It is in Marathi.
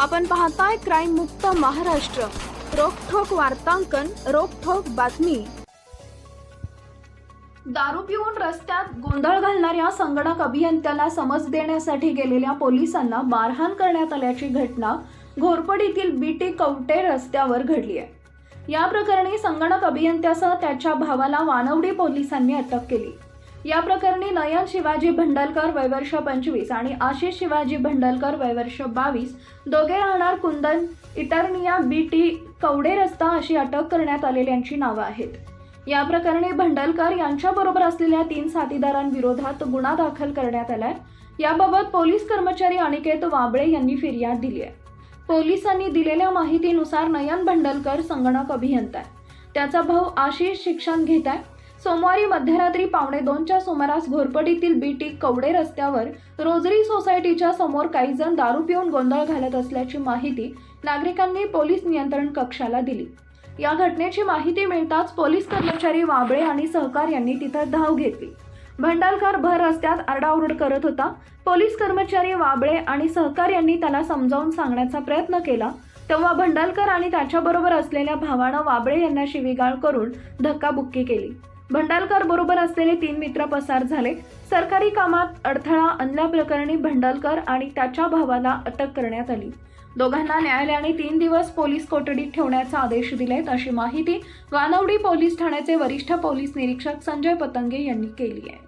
आपण पाहताय क्राईम मुक्त महाराष्ट्र. रोखोक वार्तांकन रोखोक बातमी. दारू पिऊन रस्त्यात गोंधळ घालणाऱ्या संगणक अभियंत्याला समज देण्यासाठी गेलेल्या पोलिसांना मारहाण करण्यात आल्याची घटना घोरपडीतील बीटी कवटे रस्त्यावर घडली आहे. या प्रकरणी संगणक अभियंत्यासह त्याच्या भावाला वानवडी पोलिसांनी अटक केली. या प्रकरणी नयन शिवाजी भंडलकर वयवर्ष पंचवीस आणि आशिष शिवाजी भंडलकर वयवर्ष बावीस दोघे राहणार कुंदन इतरनिया बी टी कवडे रस्ता अशी अटक करण्यात आलेल्यांची नावं आहेत. या प्रकरणी भंडलकर यांच्याबरोबर असलेल्या तीन साथीदारांविरोधात गुन्हा दाखल करण्यात आलाय. याबाबत पोलीस कर्मचारी अनिकेत वाबळे यांनी फिर्याद दिली आहे. पोलिसांनी दिलेल्या माहितीनुसार नयन भंडलकर संगणक अभियंता आहे. त्याचा भाऊ आशिष शिक्षण घेत आहे. सोमवारी मध्यरात्री पावणे दोनच्या सुमारास घोरपडीतील बीटी कवडे रस्त्यावर रोजरी सोसायटीच्या समोर काही जण दारू पिऊन गोंधळ घालत असल्याची माहिती नागरिकांनी पोलीस नियंत्रण कक्षाला दिली. या घटनेची माहिती मिळताच पोलीस कर्मचारी वाबळे आणि सहकार यांनी तिथं धाव घेतली. भंडालकर भर रस्त्यात आरडाओरड करत होता. पोलीस कर्मचारी वाबळे आणि सहकार यांनी त्याला समजावून सांगण्याचा प्रयत्न केला. तेव्हा भंडालकर आणि त्याच्याबरोबर असलेल्या भावानं वाबळे यांना शिवीगाळ करून धक्काबुक्की केली. भंडालकर बरोबर असलेले तीन मित्र पसार झाले. सरकारी कामात अडथळा आणल्याप्रकरणी भंडालकर आणि त्याच्या भावाला अटक करण्यात आली. दोघांना न्यायालयाने तीन दिवस पोलीस कोठडीत ठेवण्याचा आदेश दिलेत अशी माहिती वानवडी पोलीस ठाण्याचे वरिष्ठ पोलीस निरीक्षक संजय पतंगे यांनी केली आहे.